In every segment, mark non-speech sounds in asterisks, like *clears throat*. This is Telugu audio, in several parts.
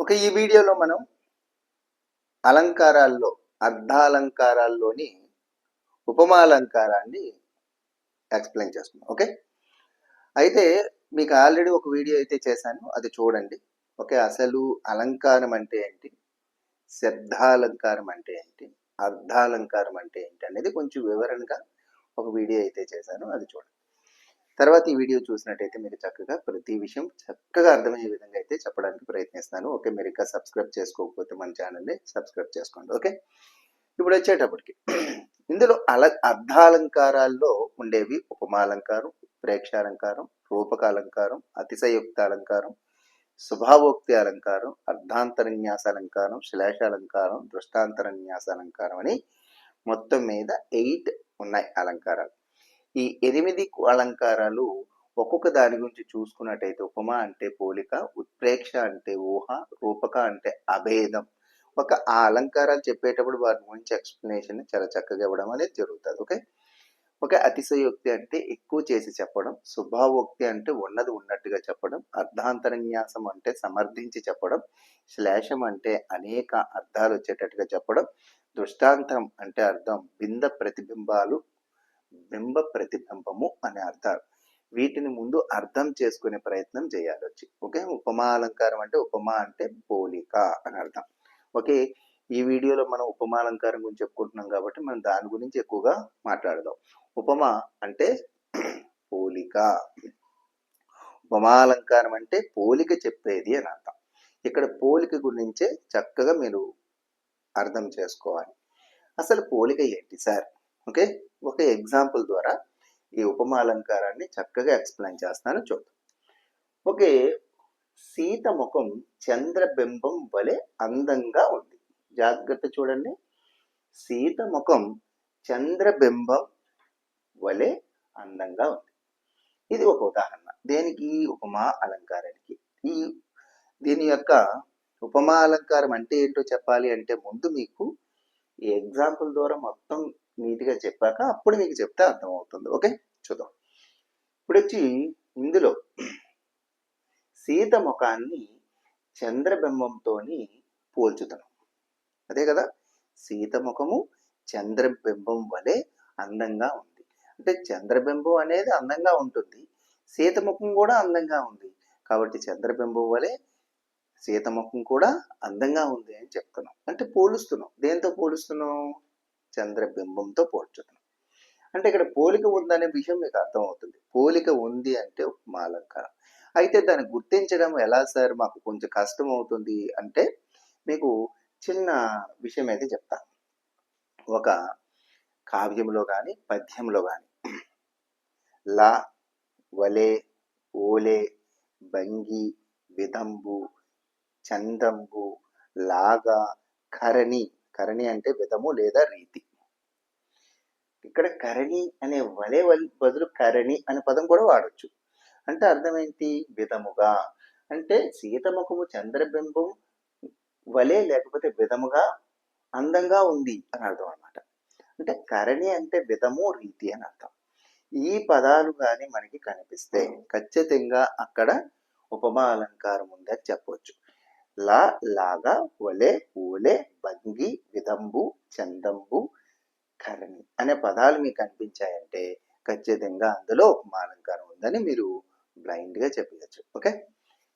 ఒక ఈ వీడియోలో మనం అలంకారాల్లో అర్ధాలంకారాల్లోని ఉపమాలంకారాన్ని ఎక్స్ప్లెయిన్ చేస్తున్నాం ఓకే? అయితే మీకు ఆల్రెడీ ఒక వీడియో అయితే చేశాను అది చూడండి. ఓకే అసలు అలంకారం అంటే ఏంటి? శబ్దాలంకారం అంటే ఏంటి? అర్ధాలంకారం అంటే ఏంటి అనేది కొంచెం వివరంగా ఒక వీడియో అయితే చేశాను అది చూడండి. తర్వాత ఈ వీడియో చూసినట్టయితే మీరు చక్కగా ప్రతి విషయం చక్కగా అర్థమయ్యే విధంగా అయితే చెప్పడానికి ప్రయత్నిస్తాను ఓకే మీరు ఇంకా సబ్స్క్రైబ్ చేసుకోకపోతే మన ఛానల్ని సబ్స్క్రైబ్ చేసుకోండి. ఓకే? ఇప్పుడు వచ్చేటప్పటికి *clears throat* ఇందులో అల అర్ధాలంకారాల్లో ఉండేవి ఉపమాలంకారం ప్రేక్షాలంకారం రూపకాలంకారం అతిశయోక్త అలంకారం శుభావోక్తి అలంకారం అర్ధాంతరన్యాస అలంకారం శ్లేషాలంకారం దృష్టాంతరన్యాస అలంకారం అని మొత్తం మీద ఎయిట్ ఉన్నాయి అలంకారాలు. ఈ ఎనిమిది అలంకారాలు ఒక్కొక్క దాని గురించి చూసుకున్నట్టయితే ఉపమా అంటే పోలిక ఉత్ప్రేక్ష అంటే ఊహ రూపక అంటే అభేదం. ఒక ఆ అలంకారాలు చెప్పేటప్పుడు వాటి గురించి ఎక్స్ప్లెనేషన్ చాలా చక్కగా ఇవ్వడం అనేది జరుగుతుంది ఓకే? ఒక అతిశయోక్తి అంటే ఎక్కువ చేసి చెప్పడం శుభావోక్తి అంటే ఉన్నది ఉన్నట్టుగా చెప్పడం అర్ధాంతరన్యాసం అంటే సమర్థించి చెప్పడం శ్లేషం అంటే అనేక అర్థాలు వచ్చేటట్టుగా చెప్పడం దృష్టాంతం అంటే అర్థం బింద ప్రతిబింబాలు బింబ ప్రతిబింబము అనే అర్థాలు వీటిని ముందు అర్థం చేసుకునే ప్రయత్నం చేయాలి వచ్చి. ఓకే? ఉపమా అలంకారం అంటే ఉపమా అంటే పోలిక అని అర్థం. ఓకే? ఈ వీడియోలో మనం ఉపమా అలంకారం గురించి చెప్పుకుంటున్నాం కాబట్టి మనం దాని గురించి ఎక్కువగా మాట్లాడదాం. ఉపమా అంటే పోలిక ఉపమాలంకారం అంటే పోలిక చెప్పేది అని అర్థం. ఇక్కడ పోలిక గురించే చక్కగా మీరు అర్థం చేసుకోవాలి. అసలు పోలిక ఏంటి సార్? ఓకే? ఒక ఎగ్జాంపుల్ ద్వారా ఈ ఉపమాలంకారాన్ని చక్కగా ఎక్స్ప్లెయిన్ చేస్తాను చూద్దాం. ఓకే. సీత ముఖం చంద్రబింబం వలె అందంగా ఉంది. జాగ్రత్త చూడండి. సీత ముఖం చంద్రబింబం వలె అందంగా ఉంది. ఇది ఒక ఉదాహరణ. దేనికి? ఉపమా అలంకారానికి. ఈ దీని యొక్క ఉపమా అలంకారం అంటే ఏంటో చెప్పాలి అంటే ముందు మీకు ఈ ఎగ్జాంపుల్ ద్వారా మొత్తం నీట్గా చెప్పాక అప్పుడు మీకు చెప్తే అర్థమవుతుంది. ఓకే? చూద్దాం. ఇప్పుడు వచ్చి ఇందులో సీత ముఖాన్ని చంద్రబింబంతో పోల్చుతున్నాం అదే కదా? సీత ముఖము చంద్రబింబం వలె అందంగా ఉంది. అంటే చంద్రబింబం అనేది అందంగా ఉంటుంది. సీత ముఖం కూడా అందంగా ఉంది. కాబట్టి చంద్రబింబం వలె సీత ముఖం కూడా అందంగా ఉంది అని చెప్తున్నాం. అంటే పోలుస్తున్నాం. దేంతో పోలుస్తున్నాం? చంద్రబింబంతో పోల్చుతున్నాం అంటే ఇక్కడ పోలిక ఉందనే విషయం మీకు అర్థమవుతుంది. పోలిక ఉంది అంటే ఉపమాలంకారం అయితే దాన్ని గుర్తించడం ఎలా సార్? మాకు కొంచెం కష్టం అవుతుంది అంటే మీకు చిన్న విషయం అయితే చెప్తాను ఒక కావ్యంలో కానీ పద్యంలో కానీ లా వలే ఓలే భంగి విదంబు చందంబు లాగా కరణి కరణి అంటే విధము లేదా రీతి. ఇక్కడ కరణి అనే వలే బదులు కరణి అనే పదం కూడా వాడచ్చు. అంటే అర్థం ఏంటి విధముగా. అంటే సీతముఖము చంద్రబింబం వలే లేకపోతే విధముగా అందంగా ఉంది అని అర్థం అనమాట అంటే కరణి అంటే విధము రీతి అని అర్థం. ఈ పదాలు కానీ మనకి కనిపిస్తే ఖచ్చితంగా అక్కడ ఉపమా అలంకారం ఉందని చెప్పవచ్చు లా లాగా ఒలె ఊలె భంగి విదంబు చందంబు కరణి అనే పదాలు మీకు అనిపించాయంటే ఖచ్చితంగా అందులో ఉపమాలంకారం ఉందని మీరు బ్లైండ్గా చెప్పవచ్చు ఓకే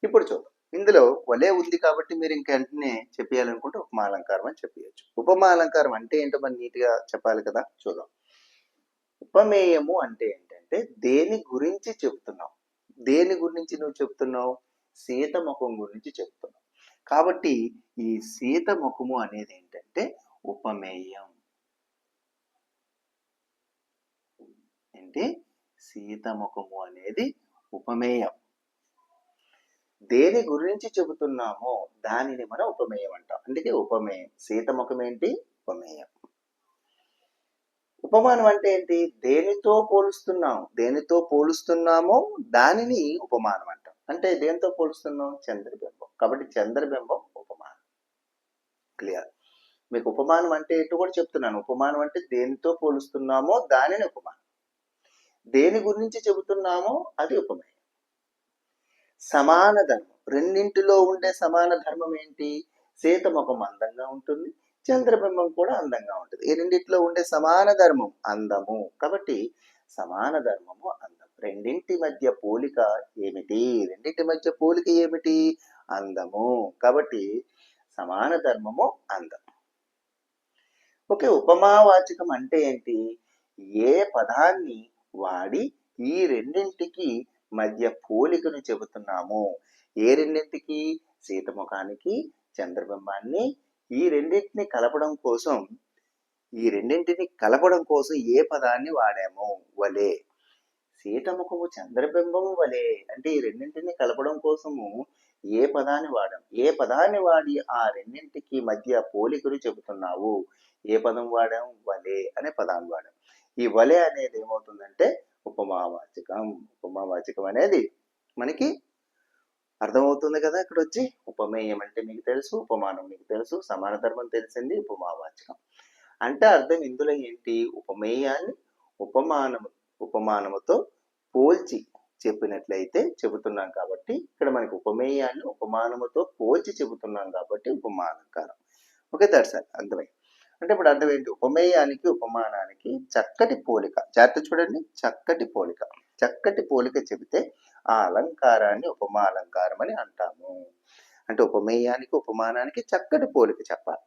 ఇప్పుడు చూద్దాం. ఇందులో ఒలే ఉంది కాబట్టి మీరు ఇంక వెంటనే చెప్పేయాలనుకుంటే ఉపమాలంకారం అని చెప్పవచ్చు ఉపమాలంకారం అంటే ఏంటో మనం నీట్గా చెప్పాలి కదా? చూద్దాం. ఉపమేయము అంటే ఏంటంటే దేని గురించి చెబుతున్నావు దేని గురించి నువ్వు చెప్తున్నావు? సీత ముఖం గురించి చెప్తున్నావు. కాబట్టి ఈ సీత ముఖము అనేది ఏంటంటే ఉపమేయం. ఏంటి? సీతముఖము అనేది ఉపమేయం. దేని గురించి చెబుతున్నామో దానిని మనం ఉపమేయం అంటాం. అందుకే ఉపమేయం. సీతముఖం ఏంటి? ఉపమేయం. ఉపమానం అంటే ఏంటి? దేనితో పోలుస్తున్నాం? దేనితో పోలుస్తున్నామో దానిని ఉపమానం అంటాం. అంటే దేనితో పోలుస్తున్నాం? చంద్రబింబం. కాబట్టి చంద్రబింబం ఉపమానం. క్లియర్ మీకు ఉపమానం అంటే ఏంటో కూడా చెప్తున్నాను. ఉపమానం అంటే దేనితో పోలుస్తున్నామో దానిని ఉపమానం. దేని గురించి చెబుతున్నామో అది ఉపమానం. సమాన ధర్మం. రెండింటిలో ఉండే సమాన ధర్మం ఏంటి? సీతముఖం అందంగా ఉంటుంది చంద్రబింబం కూడా అందంగా ఉంటుంది. ఈ రెండింటిలో ఉండే సమాన ధర్మం అందము. కాబట్టి సమాన ధర్మము అందం. రెండింటి మధ్య పోలిక ఏమిటి? రెండింటి మధ్య పోలిక ఏమిటి? అందము. కాబట్టి సమాన ధర్మము అందం. ఓకే ఉపమావాచకం అంటే ఏంటి? ఏ పదాన్ని వాడి ఈ రెండింటికి మధ్య పోలికను చెబుతున్నాము? ఏ రెండింటికి? సీతముఖానికి చంద్రబింబాన్ని ఈ రెండింటిని కలపడం కోసం ఈ రెండింటిని కలపడం కోసం ఏ పదాన్ని వాడాము వలే? సీతముఖము చంద్రబింబము వలే. అంటే ఈ రెండింటిని కలపడం కోసము ఏ పదాన్ని వాడాం? ఏ పదాన్ని వాడి ఆ రెండింటికి మధ్య పోలికలు చెబుతున్నావు? ఏ పదం వాడాం? వలే అనే పదాన్ని వాడాం. ఈ వలే అనేది ఏమవుతుందంటే ఉపమావాచకం. ఉపమావాచకం అనేది మనకి అర్థమవుతుంది కదా ఇక్కడ వచ్చి ఉపమేయం అంటే మీకు తెలుసు ఉపమానం మీకు తెలుసు సమాన ధర్మం తెలిసింది ఉపమావాచకం. అంటే అర్థం ఇందులో ఏంటి? ఉపమేయాన్ని ఉపమానము ఉపమానముతో పోల్చి చెప్పినట్లయితే చెబుతున్నాం కాబట్టి ఇక్కడ మనకి ఉపమేయాన్ని ఉపమానముతో పోల్చి చెబుతున్నాం కాబట్టి ఉపమానకారం. ఓకే దట్స్ అర్థమై అంటే ఇప్పుడు అర్థం ఏంటి? ఉపమేయానికి ఉపమానానికి చక్కటి పోలిక. జాగ్రత్త చూడండి. చక్కటి పోలిక. చక్కటి పోలిక చెబితే ఆ అలంకారాన్ని ఉపమా అలంకారం అని అంటాము. అంటే ఉపమేయానికి ఉపమానానికి చక్కటి పోలిక చెప్పాలి.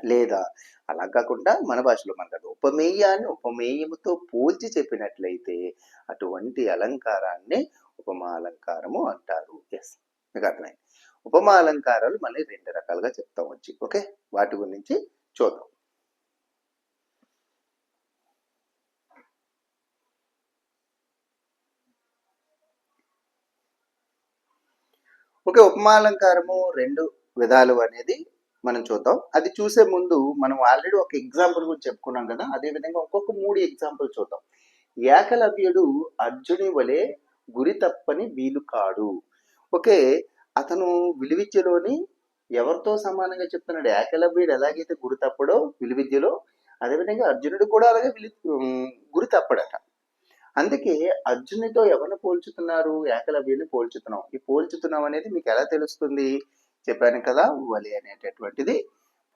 లేదా? అలా కాకుండా మన భాషలో మనకు ఉపమేయాన్ని ఉపమేయముతో పోల్చి చెప్పినట్లయితే అటువంటి అలంకారాన్ని ఉపమా అలంకారము అంటారు. ఎస్ మీకు అర్థమైంది. ఉపమా అలంకారాలు మళ్ళీ రెండు రకాలుగా చెప్తాం వచ్చి. ఓకే? వాటి గురించి చూద్దాం. ఓకే ఉపమాలంకారము రెండు విధాలు అనేది మనం చూద్దాం. అది చూసే ముందు మనం ఆల్రెడీ ఒక ఎగ్జాంపుల్ గురించి చెప్పుకున్నాం కదా అదే విధంగా ఇంకొక మూడు ఎగ్జాంపుల్ చూద్దాం. ఏకలవ్యుడు అర్జుని వలె గురి తప్పని వీలు కాడు. ఓకే అతను విలువిద్యలోని ఎవరితో సమానంగా చెప్తున్నాడు? ఏకలవ్యుడు ఎలాగైతే గురి తప్పడో విలువిద్యలో అదేవిధంగా అర్జునుడు కూడా అలాగే విలు గురి తప్పడట. అందుకే అర్జునుడితో ఎవరిని పోల్చుతున్నారు? ఏకలవ్యుని పోల్చుతున్నాం. ఈ పోల్చుతున్నాం అనేది మీకు ఎలా తెలుస్తుంది? చెప్పాను కదా వలి అనేటటువంటిది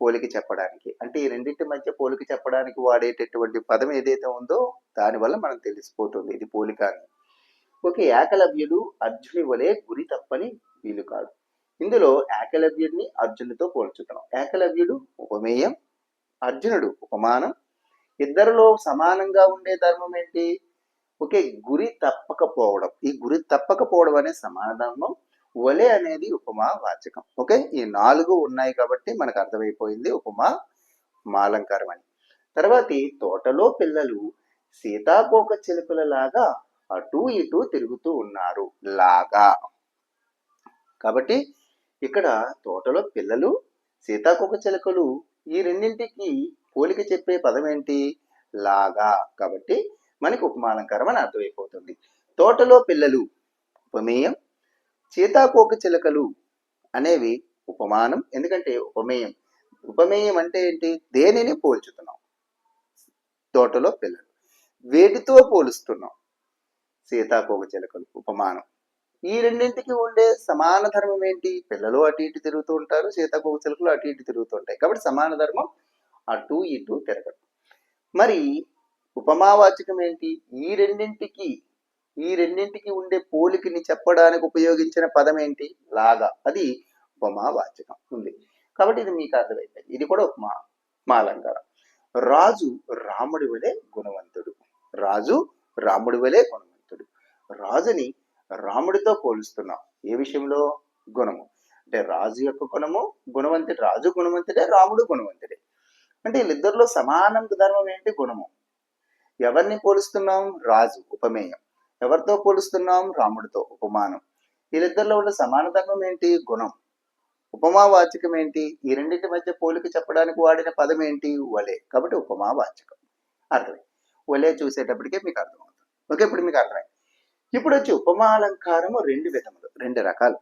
పోలిక చెప్పడానికి. అంటే ఈ రెండింటి మధ్య పోలిక చెప్పడానికి వాడేటటువంటి పదం ఏదైతే ఉందో దానివల్ల మనకు తెలిసిపోతుంది ఇది పోలిక అని. ఓకే ఏకలవ్యుడు అర్జుని వలె గురి తప్పని వీలు కాదు. ఇందులో ఏకలవ్యుడిని అర్జునుడితో పోల్చుతున్నాం. ఏకలవ్యుడు ఉపమేయం అర్జునుడు ఉపమానం. ఇద్దరిలో సమానంగా ఉండే ధర్మం ఏంటి? ఓకే గురి తప్పకపోవడం. ఈ గురి తప్పకపోవడం అనే సమాన ధర్మం వలె అనేది ఉపమా వాచకం. ఓకే? ఈ నాలుగు ఉన్నాయి కాబట్టి మనకు అర్థమైపోయింది ఉపమా మాలంకారం అని. తర్వాత తోటలో పిల్లలు సీతాకోక చిలుకలలాగా అటు ఇటు తిరుగుతూ ఉన్నారు. లాగా. కాబట్టి ఇక్కడ తోటలో పిల్లలు సీతాకోక చిలుకలు ఈ రెండింటికి పోలిక చెప్పే పదం ఏంటి? లాగా. కాబట్టి మనకి ఉపమాలంకారం అని అర్థమైపోతుంది. తోటలో పిల్లలు ఉపమేయం సీతాకోక చిలుకలు అనేవి ఉపమానం ఎందుకంటే ఉపమేయం. ఉపమేయం అంటే ఏంటి? దేనిని పోల్చుతున్నాం? తోటలో పిల్లలు. వేటితో పోలుస్తున్నాం? సీతాకోక చిలకలు ఉపమానం. ఈ రెండింటికి ఉండే సమాన ధర్మం ఏంటి? పిల్లలు అటు ఇటు తిరుగుతూ ఉంటారు సీతాకోక చిలుకలు అటు ఇటు తిరుగుతూ ఉంటాయి. కాబట్టి సమాన ధర్మం అటు ఇటు తిరగడం. మరి ఉపమావాచకం ఏంటి? ఈ రెండింటికి ఈ రెండింటికి ఉండే పోలికని చెప్పడానికి ఉపయోగించిన పదం ఏంటి లాగా. అది ఉపమావాచకం ఉంది. కాబట్టి ఇది మీకు అర్థమైంది ఇది కూడా ఉపమా మాలంకారం రాజు రాముడి వలె గుణవంతుడు. రాజు రాముడి వలె గుణవంతుడు. రాజుని రాముడితో పోలుస్తున్నాం. ఏ విషయంలో? గుణము. అంటే రాజు యొక్క గుణము గుణవంతుడు రాజు గుణవంతుడే రాముడు గుణవంతుడే. అంటే వీళ్ళిద్దరిలో సమానం ధర్మం ఏంటి? గుణము. ఎవరిని పోలుస్తున్నాం? రాజు. ఉపమేయం. ఎవరితో పోలుస్తున్నాం? రాముడితో. ఉపమానం. వీళ్ళిద్దరిలో ఉన్న సమాన ఏంటి? గుణం. ఉపమావాచకం ఏంటి? ఈ రెండింటి మధ్య పోలిక చెప్పడానికి వాడిన పదం ఏంటి? వలే. కాబట్టి ఉపమావాచకం. అర్థమై వలే చూసేటప్పటికే మీకు అర్థమవుతుంది. ఓకే ఇప్పుడు మీకు అర్థమై ఇప్పుడు వచ్చి ఉపమాలంకారము రెండు విధములు రెండు రకాలు.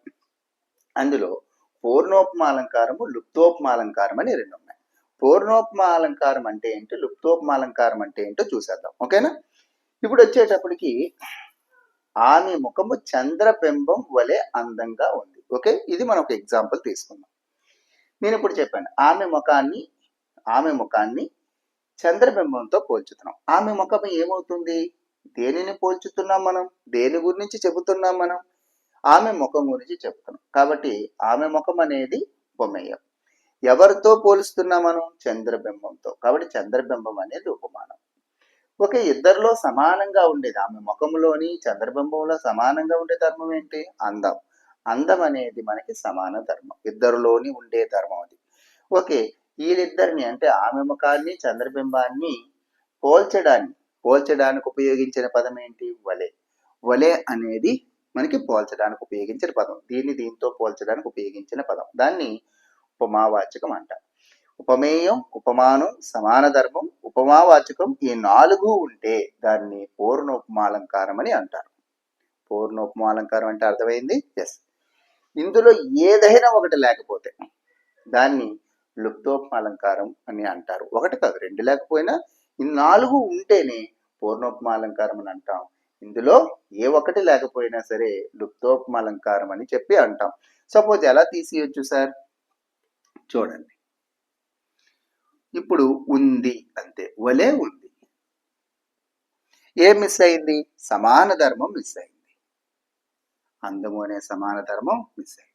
అందులో పూర్ణోపమాలంకారము లుప్తోపమాలంకారం అని రెండు ఉన్నాయి. పూర్ణోపమాలంకారం అంటే ఏంటి? లుప్తోపమాలంకారం అంటే ఏంటో చూసేద్దాం. ఓకేనా? ఇప్పుడు వచ్చేటప్పటికి ఆమె ముఖము చంద్రబింబం వలె అందంగా ఉంది. ఓకే? ఇది మనం ఒక ఎగ్జాంపుల్ తీసుకుందాం. నేను ఇప్పుడు చెప్పాను ఆమె ముఖాన్ని ఆమె ముఖాన్ని చంద్రబింబంతో పోల్చుతున్నాం. ఆమె ముఖం ఏమవుతుంది? దేనిని పోల్చుతున్నాం మనం? దేని గురించి చెబుతున్నాం మనం? ఆమె ముఖం గురించి చెప్తున్నాం కాబట్టి ఆమె ముఖం అనేది ఉపమేయం. ఎవరితో పోలుస్తున్నాం మనం? చంద్రబింబంతో. కాబట్టి చంద్రబింబం అనేది ఉపమానం. ఒక ఇద్దరిలో సమానంగా ఉండేది ఆమె ముఖంలోని చంద్రబింబంలో సమానంగా ఉండే ధర్మం ఏంటి? అందం. అందం అనేది మనకి సమాన ధర్మం. ఇద్దరిలోని ఉండే ధర్మం అది. ఓకే వీళ్ళిద్దరిని అంటే ఆమె ముఖాన్ని చంద్రబింబాన్ని పోల్చడాన్ని. పోల్చడానికి ఉపయోగించిన పదం ఏంటి? వలె. వలె అనేది మనకి పోల్చడానికి ఉపయోగించిన పదం. దీన్ని దీంతో పోల్చడానికి ఉపయోగించిన పదం. దాన్ని ఉపమావాచకం అంటాం ఉపమేయం ఉపమానం సమాన ధర్మం ఉపమావాచకం ఈ నాలుగు ఉంటే దాన్ని పూర్ణోపమాలంకారం అని అంటారు. పూర్ణోపమాలంకారం అంటే అర్థమైంది? ఎస్ ఇందులో ఏదైనా ఒకటి లేకపోతే దాన్ని లుప్తోపమాలంకారం అని అంటారు. ఒకటి కాదు రెండు లేకపోయినా ఈ నాలుగు ఉంటేనే పూర్ణోపమాలంకారం అని అంటాం. ఇందులో ఏ ఒకటి లేకపోయినా సరే లుప్తోపమాలంకారం అని చెప్పి అంటాం. సపోజ్ ఎలా తీసియొచ్చు సార్? చూడండి. ఇప్పుడు ఉంది అంతే. వలే ఉంది. ఏం మిస్ అయింది? సమాన ధర్మం మిస్ అయింది. అందము అనే సమాన ధర్మం మిస్ అయింది.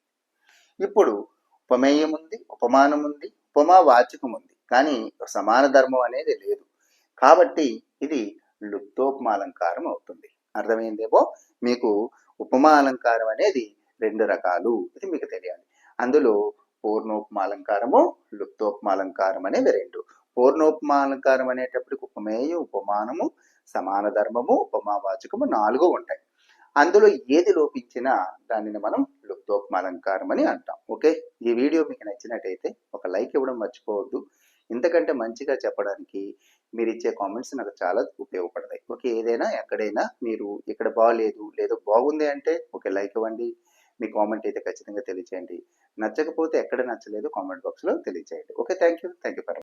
ఇప్పుడు ఉపమేయం ఉంది ఉపమానం ఉంది ఉపమా వాచకం ఉంది. కానీ సమాన ధర్మం అనేది లేదు. కాబట్టి ఇది లుప్తోపమాలంకారం అవుతుంది. అర్థమైందేమో? మీకు ఉపమా అలంకారం అనేది రెండు రకాలు. ఇది మీకు తెలియాలి. అందులో పూర్ణోపమాలంకారము లుప్తోపమాలంకారం అనేవి రెండు పూర్ణోపమాలంకారం అనేటప్పటికి ఉపమేయం ఉపమానము సమాన ధర్మము ఉపమావాచకము నాలుగు ఉంటాయి. అందులో ఏది లోపించినా దానిని మనం లుప్తోపమాలంకారం అని అంటాం. ఓకే? ఈ వీడియో మీకు నచ్చినట్టయితే ఒక లైక్ ఇవ్వడం మర్చిపోవద్దు. ఇంతకంటే మంచిగా చెప్పడానికి మీరు ఇచ్చే కామెంట్స్ నాకు చాలా ఉపయోగపడతాయి. ఓకే? ఏదైనా ఎక్కడైనా మీరు ఇక్కడ బాగలేదు లేదో బాగుంది అంటే ఓకే లైక్ ఇవ్వండి. మీ కామెంట్ అయితే ఖచ్చితంగా తెలియచేయండి. నచ్చకపోతే ఎక్కడ నచ్చలేదు కామెంట్ బాక్స్లో తెలియచేయండి. Okay thank you thank you for